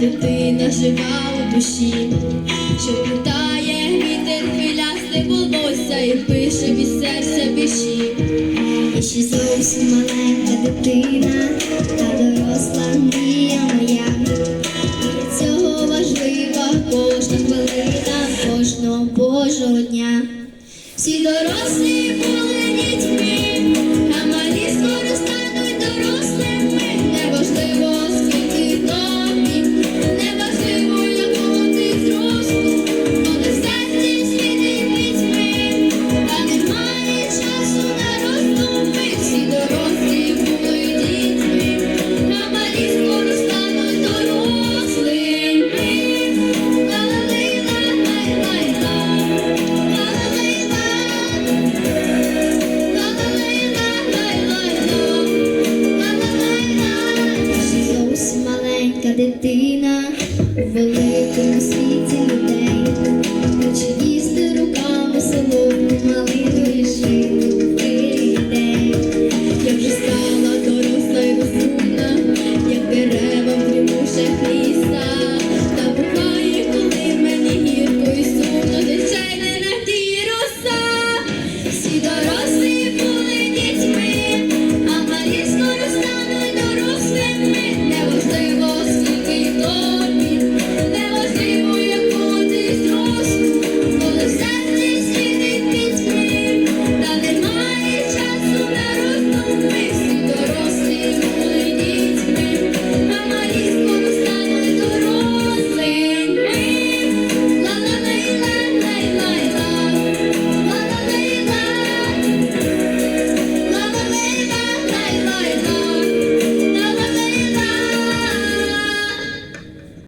Дитина жива у душі, що питає вітер хвилясте волосся і пише від серця віші. І ще зовсім маленька дитина, та доросла. щодня. Всі дорослі були. дитина.